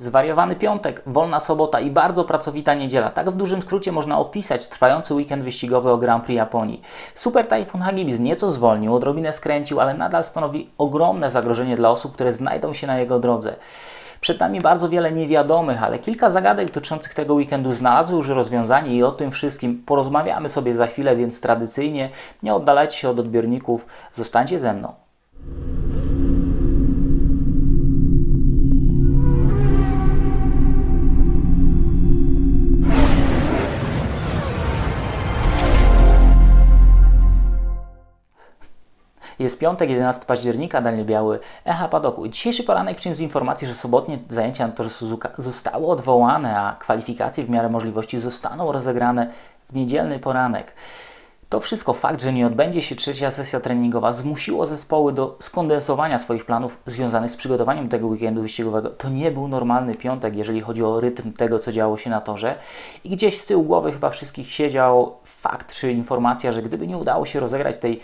Zwariowany piątek, wolna sobota i bardzo pracowita niedziela. Tak w dużym skrócie można opisać trwający weekend wyścigowy o Grand Prix Japonii. Super Typhoon Hagibis nieco zwolnił, odrobinę skręcił, ale nadal stanowi ogromne zagrożenie dla osób, które znajdą się na jego drodze. Przed nami bardzo wiele niewiadomych, ale kilka zagadek dotyczących tego weekendu znalazły już rozwiązanie i o tym wszystkim porozmawiamy sobie za chwilę, więc tradycyjnie nie oddalajcie się od odbiorników, zostańcie ze mną. Jest piątek, 11 października, Daniel Biały, Echa Padoku. Dzisiejszy poranek przyniósł informację, że sobotnie zajęcia na torze Suzuka zostały odwołane, a kwalifikacje w miarę możliwości zostaną rozegrane w niedzielny poranek. To wszystko fakt, że nie odbędzie się trzecia sesja treningowa, zmusiło zespoły do skondensowania swoich planów związanych z przygotowaniem tego weekendu wyścigowego. To nie był normalny piątek, jeżeli chodzi o rytm tego, co działo się na torze. I gdzieś z tyłu głowy chyba wszystkich siedział fakt czy informacja, że gdyby nie udało się rozegrać tej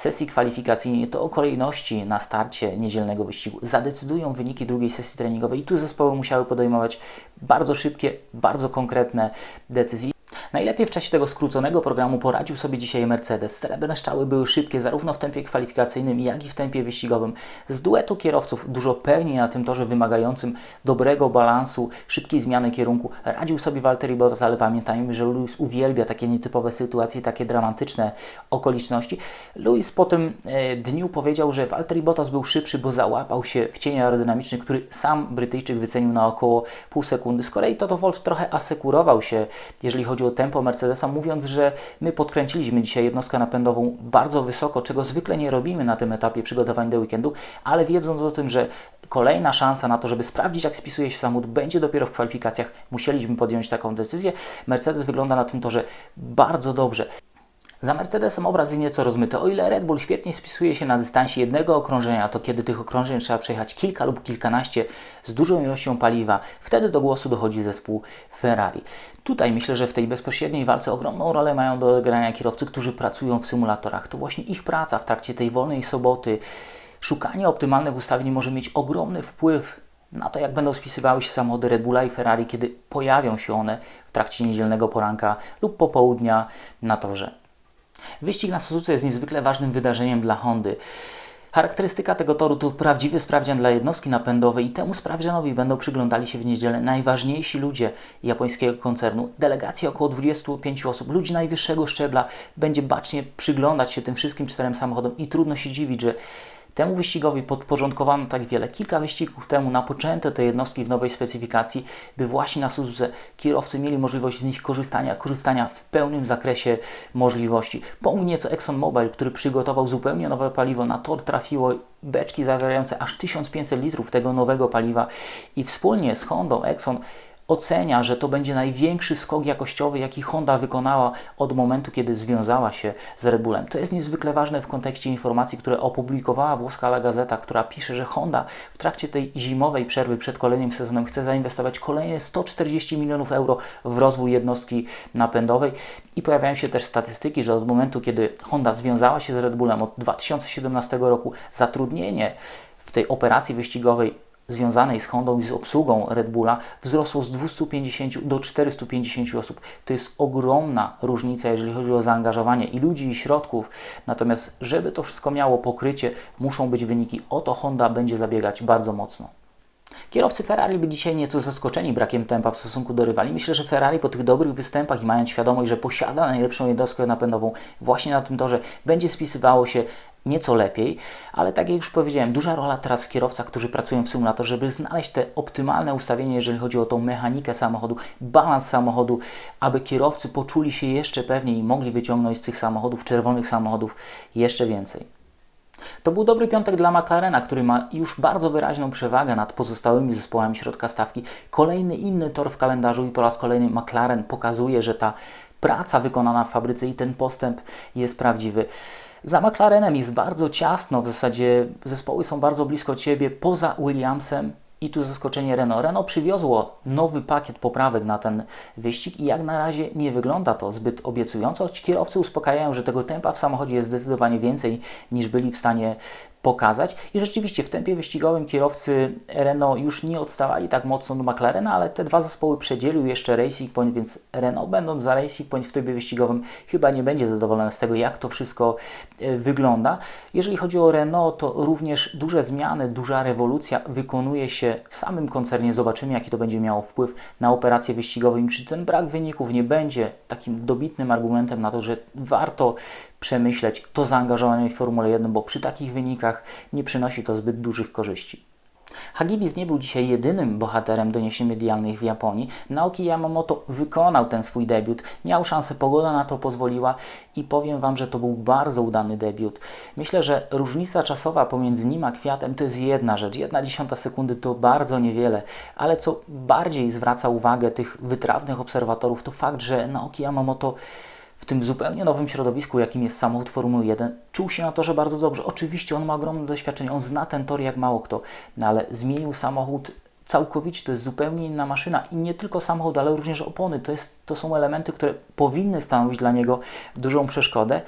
sesji kwalifikacyjnej, to o kolejności na starcie niedzielnego wyścigu zadecydują wyniki drugiej sesji treningowej i tu zespoły musiały podejmować bardzo szybkie, bardzo konkretne decyzje. Najlepiej w czasie tego skróconego programu poradził sobie dzisiaj Mercedes. Srebrne strzały były szybkie zarówno w tempie kwalifikacyjnym, jak i w tempie wyścigowym. Z duetu kierowców dużo pewniej na tym torze wymagającym dobrego balansu, szybkiej zmiany kierunku radził sobie Valtteri Bottas, ale pamiętajmy, że Lewis uwielbia takie nietypowe sytuacje, takie dramatyczne okoliczności. Lewis po tym e, dniu powiedział, że Valtteri Bottas był szybszy, bo załapał się w cień aerodynamiczny, który sam Brytyjczyk wycenił na około pół sekundy. Z kolei Toto Wolff trochę asekurował się, jeżeli chodzi o tempo Mercedesa, mówiąc, że my podkręciliśmy dzisiaj jednostkę napędową bardzo wysoko, czego zwykle nie robimy na tym etapie przygotowań do weekendu, ale wiedząc o tym, że kolejna szansa na to, żeby sprawdzić, jak spisuje się samochód, będzie dopiero w kwalifikacjach, musieliśmy podjąć taką decyzję. Mercedes wygląda na tym torze bardzo dobrze. Za Mercedesem obraz jest nieco rozmyty. O ile Red Bull świetnie spisuje się na dystansie jednego okrążenia, to kiedy tych okrążeń trzeba przejechać kilka lub kilkanaście z dużą ilością paliwa, wtedy do głosu dochodzi zespół Ferrari. Tutaj myślę, że w tej bezpośredniej walce ogromną rolę mają do odegrania kierowcy, którzy pracują w symulatorach. To właśnie ich praca w trakcie tej wolnej soboty, szukanie optymalnych ustawień może mieć ogromny wpływ na to, jak będą spisywały się samochody Red Bulla i Ferrari, kiedy pojawią się one w trakcie niedzielnego poranka lub popołudnia na torze. Wyścig na Suzuce jest niezwykle ważnym wydarzeniem dla Hondy. Charakterystyka tego toru to prawdziwy sprawdzian dla jednostki napędowej i temu sprawdzianowi będą przyglądali się w niedzielę najważniejsi ludzie japońskiego koncernu. Delegacja około 25 osób, ludzi najwyższego szczebla będzie bacznie przyglądać się tym wszystkim czterem samochodom i trudno się dziwić, że Temu wyścigowi podporządkowano tak wiele. Kilka wyścigów temu napoczęto te jednostki w nowej specyfikacji, by właśnie na Suzuce kierowcy mieli możliwość z nich korzystania, korzystania w pełnym zakresie możliwości. Pomógł nieco ExxonMobil, który przygotował zupełnie nowe paliwo. Na tor trafiło beczki zawierające aż 1500 litrów tego nowego paliwa i wspólnie z Hondą Exxon ocenia, że to będzie największy skok jakościowy, jaki Honda wykonała od momentu, kiedy związała się z Red Bullem. To jest niezwykle ważne w kontekście informacji, które opublikowała włoska La Gazeta, która pisze, że Honda w trakcie tej zimowej przerwy przed kolejnym sezonem chce zainwestować kolejne 140 milionów euro w rozwój jednostki napędowej i pojawiają się też statystyki, że od momentu, kiedy Honda związała się z Red Bullem od 2017 roku, zatrudnienie w tej operacji wyścigowej związanej z Hondą i z obsługą Red Bulla wzrosło z 250 do 450 osób. To jest ogromna różnica, jeżeli chodzi o zaangażowanie i ludzi, i środków. Natomiast, żeby to wszystko miało pokrycie, muszą być wyniki. O to Honda będzie zabiegać bardzo mocno. Kierowcy Ferrari byli dzisiaj nieco zaskoczeni brakiem tempa w stosunku do rywali. Myślę, że Ferrari po tych dobrych występach i mając świadomość, że posiada najlepszą jednostkę napędową właśnie na tym torze, będzie spisywało się nieco lepiej, ale tak jak już powiedziałem, duża rola teraz w kierowcach, którzy pracują w symulatorze, żeby znaleźć te optymalne ustawienie, jeżeli chodzi o tą mechanikę samochodu, balans samochodu, aby kierowcy poczuli się jeszcze pewniej i mogli wyciągnąć z tych samochodów, czerwonych samochodów jeszcze więcej. To był dobry piątek dla McLarena, który ma już bardzo wyraźną przewagę nad pozostałymi zespołami środka stawki. Kolejny inny tor w kalendarzu i po raz kolejny McLaren pokazuje, że ta praca wykonana w fabryce i ten postęp jest prawdziwy. Za McLarenem jest bardzo ciasno, w zasadzie zespoły są bardzo blisko siebie, poza Williamsem i tu zaskoczenie Renault. Renault przywiozło nowy pakiet poprawek na ten wyścig i jak na razie nie wygląda to zbyt obiecująco, kierowcy uspokajają, że tego tempa w samochodzie jest zdecydowanie więcej niż byli w stanie pokazać. I rzeczywiście w tempie wyścigowym kierowcy Renault już nie odstawali tak mocno do McLarena, ale te dwa zespoły przedzielił jeszcze Racing Point, więc Renault będąc za Racing Point w tempie wyścigowym chyba nie będzie zadowolony z tego, jak to wszystko e, wygląda. Jeżeli chodzi o Renault, to również duże zmiany, duża rewolucja wykonuje się w samym koncernie. Zobaczymy, jaki to będzie miało wpływ na operacje wyścigowe i czy ten brak wyników nie będzie takim dobitnym argumentem na to, że warto przemyśleć to zaangażowanie w Formule 1, bo przy takich wynikach nie przynosi to zbyt dużych korzyści. Hagibis nie był dzisiaj jedynym bohaterem doniesień medialnych w Japonii. Naoki Yamamoto wykonał ten swój debiut, miał szansę, pogoda na to pozwoliła i powiem Wam, że to był bardzo udany debiut. Myślę, że różnica czasowa pomiędzy nim a Kwiatem to jest jedna rzecz. Jedna dziesiąta sekundy to bardzo niewiele, ale co bardziej zwraca uwagę tych wytrawnych obserwatorów to fakt, że Naoki Yamamoto w tym zupełnie nowym środowisku, jakim jest samochód Formuły 1, czuł się na torze bardzo dobrze. Oczywiście on ma ogromne doświadczenie, on zna ten tor jak mało kto, no ale zmienił samochód całkowicie, to jest zupełnie inna maszyna i nie tylko samochód, ale również opony. To, jest, to są elementy, które powinny stanowić dla niego dużą przeszkodę.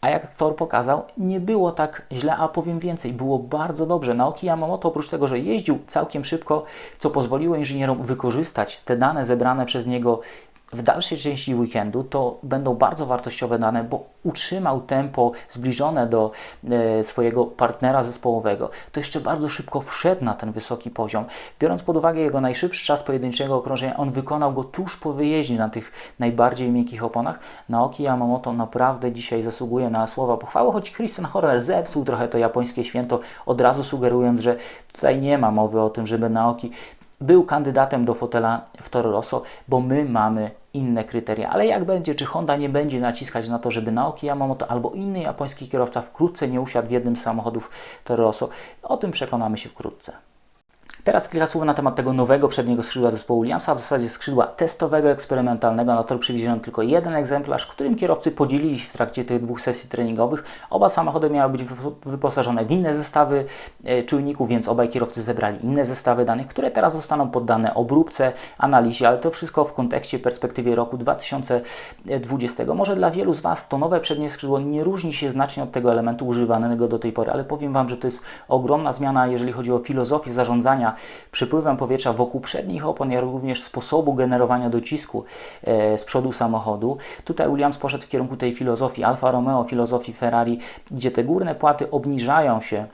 A jak tor pokazał, nie było tak źle, a powiem więcej, było bardzo dobrze. Naoki Yamamoto oprócz tego, że jeździł całkiem szybko, co pozwoliło inżynierom wykorzystać te dane zebrane przez niego w dalszej części weekendu to będą bardzo wartościowe dane, bo utrzymał tempo zbliżone do e, swojego partnera zespołowego. To jeszcze bardzo szybko wszedł na ten wysoki poziom. Biorąc pod uwagę jego najszybszy czas pojedynczego okrążenia, on wykonał go tuż po wyjeździe na tych najbardziej miękkich oponach. Naoki Yamamoto naprawdę dzisiaj zasługuje na słowa pochwały, choć Christian Horner zepsuł trochę to japońskie święto, od razu sugerując, że tutaj nie ma mowy o tym, żeby Naoki był kandydatem do fotela w Toro Rosso, bo my mamy inne kryteria. Ale jak będzie, czy Honda nie będzie naciskać na to, żeby Naoki Yamamoto albo inny japoński kierowca wkrótce nie usiadł w jednym z samochodów Toro Rosso, o tym przekonamy się wkrótce. Teraz kilka słów na temat tego nowego przedniego skrzydła zespołu Williamsa, w zasadzie skrzydła testowego, eksperymentalnego. Na tor przywieziono tylko jeden egzemplarz, którym kierowcy podzielili się w trakcie tych dwóch sesji treningowych. Oba samochody miały być wyposażone w inne zestawy e, czujników, więc obaj kierowcy zebrali inne zestawy danych, które teraz zostaną poddane obróbce, analizie, ale to wszystko w kontekście, perspektywie roku 2020. Może dla wielu z Was to nowe przednie skrzydło nie różni się znacznie od tego elementu używanego do tej pory, ale powiem Wam, że to jest ogromna zmiana, jeżeli chodzi o filozofię zarządzania przypływem powietrza wokół przednich opon, jak również sposobu generowania docisku e, z przodu samochodu. Tutaj Williams poszedł w kierunku tej filozofii Alfa Romeo, filozofii Ferrari, gdzie te górne płaty obniżają się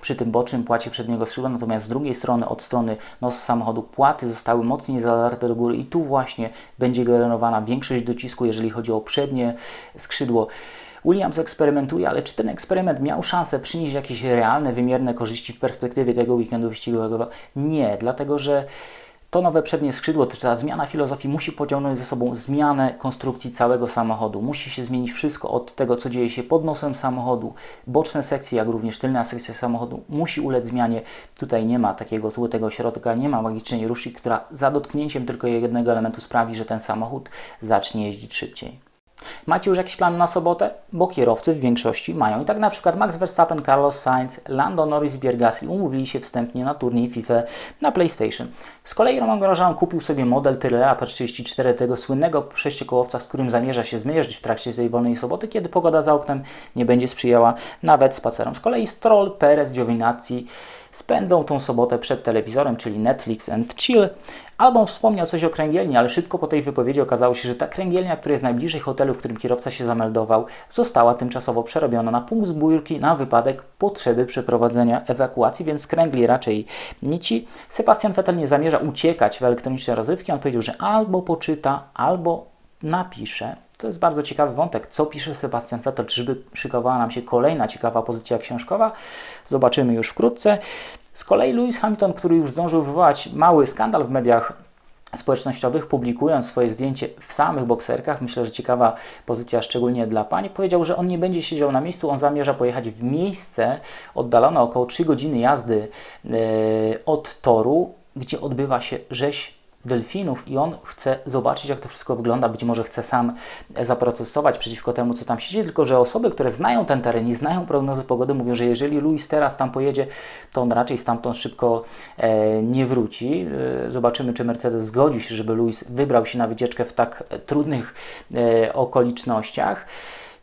przy tym bocznym płacie przedniego skrzydła, natomiast z drugiej strony, od strony nosa samochodu, płaty zostały mocniej zadarte do góry i tu właśnie będzie generowana większość docisku, jeżeli chodzi o przednie skrzydło. Williams eksperymentuje, ale czy ten eksperyment miał szansę przynieść jakieś realne, wymierne korzyści w perspektywie tego weekendu wyścigowego? Nie, dlatego że to nowe przednie skrzydło, ta zmiana filozofii musi pociągnąć ze sobą zmianę konstrukcji całego samochodu. Musi się zmienić wszystko od tego, co dzieje się pod nosem samochodu. Boczne sekcje, jak również tylna sekcja samochodu musi ulec zmianie. Tutaj nie ma takiego złotego środka, nie ma magicznej ruszy, która za dotknięciem tylko jednego elementu sprawi, że ten samochód zacznie jeździć szybciej. Macie już jakiś plan na sobotę? Bo kierowcy w większości mają. I tak na przykład Max Verstappen, Carlos Sainz, Lando Norris Biergasli umówili się wstępnie na turniej FIFA na PlayStation. Z kolei Roman Grosjean kupił sobie model Tyrrella P34, tego słynnego sześciokołowca, z którym zamierza się zmierzyć w trakcie tej wolnej soboty, kiedy pogoda za oknem nie będzie sprzyjała nawet spacerom. Z kolei Stroll, Perez, Giovinazzi spędzą tą sobotę przed telewizorem, czyli Netflix and Chill. Album wspomniał coś o kręgielni, ale szybko po tej wypowiedzi okazało się, że ta kręgielnia, która jest najbliżej hotelu, w którym kierowca się zameldował, została tymczasowo przerobiona na punkt zbiórki na wypadek potrzeby przeprowadzenia ewakuacji, więc kręgli raczej nici. Sebastian Vettel nie zamierza uciekać w elektroniczne rozrywki. On powiedział, że albo poczyta, albo napisze. To jest bardzo ciekawy wątek. Co pisze Sebastian Vettel? Czyżby szykowała nam się kolejna ciekawa pozycja książkowa? Zobaczymy już wkrótce. Z kolei Lewis Hamilton, który już zdążył wywołać mały skandal w mediach społecznościowych, publikując swoje zdjęcie w samych bokserkach, myślę, że ciekawa pozycja szczególnie dla pań, powiedział, że on nie będzie siedział na miejscu, on zamierza pojechać w miejsce oddalone około 3 godziny jazdy yy, od toru, gdzie odbywa się rzeź delfinów i on chce zobaczyć, jak to wszystko wygląda. Być może chce sam zaprotestować przeciwko temu, co tam się dzieje, tylko że osoby, które znają ten teren i znają prognozy pogody, mówią, że jeżeli Luis teraz tam pojedzie, to on raczej stamtąd szybko e, nie wróci. E, zobaczymy, czy Mercedes zgodzi się, żeby Luis wybrał się na wycieczkę w tak trudnych e, okolicznościach.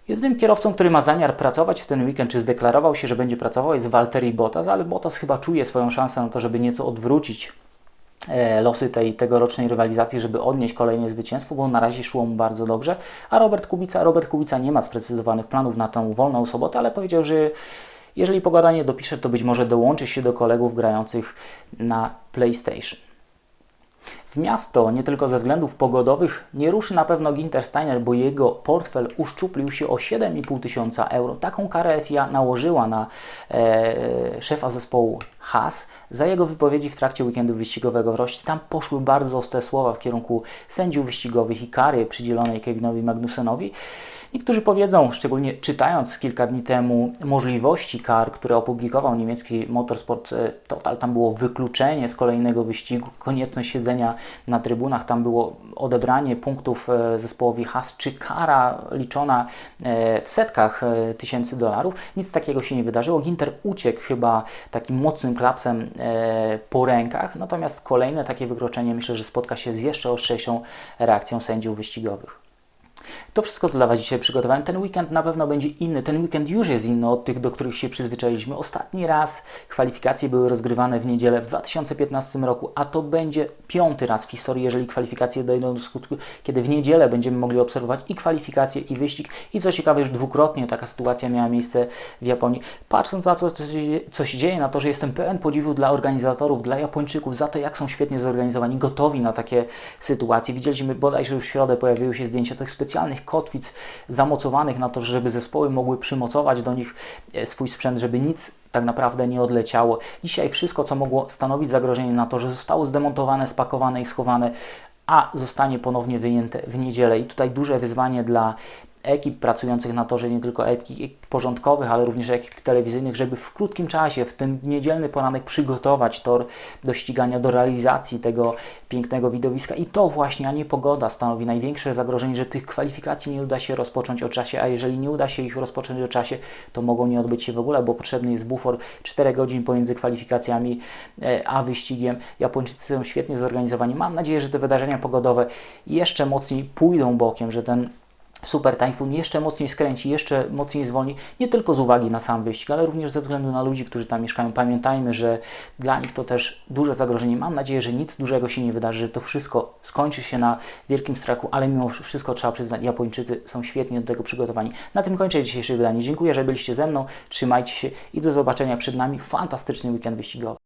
Jedynym kierowcą, który ma zamiar pracować w ten weekend, czy zdeklarował się, że będzie pracował, jest Valtteri Bottas, ale Bottas chyba czuje swoją szansę na to, żeby nieco odwrócić e, losy tej tegorocznej rywalizacji, żeby odnieść kolejne zwycięstwo, bo na razie szło mu bardzo dobrze. A Robert Kubica, Robert Kubica nie ma sprecyzowanych planów na tę wolną sobotę, ale powiedział, że jeżeli pogoda nie dopisze, to być może dołączy się do kolegów grających na PlayStation. W miasto nie tylko ze względów pogodowych nie ruszy na pewno Ginter Steiner, bo jego portfel uszczuplił się o 7,5 tysiąca euro. Taką karę FIA nałożyła na e, szefa zespołu Haas za jego wypowiedzi w trakcie weekendu wyścigowego w Roście. Tam poszły bardzo ostre słowa w kierunku sędziów wyścigowych i kary przydzielonej Kevinowi Magnusenowi. Niektórzy powiedzą, szczególnie czytając kilka dni temu możliwości kar, które opublikował niemiecki Motorsport e, Total, tam było wykluczenie z kolejnego wyścigu, konieczność siedzenia na trybunach, tam było odebranie punktów e, zespołowi Haas, czy kara liczona e, w setkach tysięcy dolarów. Nic takiego się nie wydarzyło. Ginter uciekł chyba takim mocnym klapsem po rękach, natomiast kolejne takie wykroczenie myślę, że spotka się z jeszcze ostrzejszą reakcją sędziów wyścigowych. To wszystko dla Was dzisiaj przygotowałem. Ten weekend na pewno będzie inny. Ten weekend już jest inny od tych, do których się przyzwyczailiśmy. Ostatni raz kwalifikacje były rozgrywane w niedzielę w 2015 roku, a to będzie piąty raz w historii, jeżeli kwalifikacje dojdą do skutku, kiedy w niedzielę będziemy mogli obserwować i kwalifikacje, i wyścig. I co ciekawe, już dwukrotnie taka sytuacja miała miejsce w Japonii. Patrząc na to, co się, dzieje, na to, że jestem pełen podziwu dla organizatorów, dla Japończyków, za to, jak są świetnie zorganizowani, gotowi na takie sytuacje. Widzieliśmy bodajże już w środę pojawiły się zdjęcia tych specjalnych kotwic zamocowanych na to, żeby zespoły mogły przymocować do nich e, swój sprzęt, żeby nic tak naprawdę nie odleciało. Dzisiaj wszystko, co mogło stanowić zagrożenie na to, że zostało zdemontowane, spakowane i schowane, a zostanie ponownie wyjęte w niedzielę. I tutaj duże wyzwanie dla ekip pracujących na torze, nie tylko ekip porządkowych, ale również ekip telewizyjnych, żeby w krótkim czasie, w ten niedzielny poranek przygotować tor do ścigania, do realizacji tego pięknego widowiska. I to właśnie, a nie pogoda stanowi największe zagrożenie, że tych kwalifikacji nie uda się rozpocząć o czasie, a jeżeli nie uda się ich rozpocząć o czasie, to mogą nie odbyć się w ogóle, bo potrzebny jest bufor 4 godzin pomiędzy kwalifikacjami e, a wyścigiem. Japończycy są świetnie zorganizowani. Mam nadzieję, że te wydarzenia pogodowe jeszcze mocniej pójdą bokiem, że ten Super Typhoon jeszcze mocniej skręci, jeszcze mocniej zwolni, nie tylko z uwagi na sam wyścig, ale również ze względu na ludzi, którzy tam mieszkają. Pamiętajmy, że dla nich to też duże zagrożenie. Mam nadzieję, że nic dużego się nie wydarzy, że to wszystko skończy się na wielkim strachu, ale mimo wszystko trzeba przyznać, Japończycy są świetnie do tego przygotowani. Na tym kończę dzisiejsze wydanie. Dziękuję, że byliście ze mną, trzymajcie się i do zobaczenia przed nami. Fantastyczny weekend wyścigowy.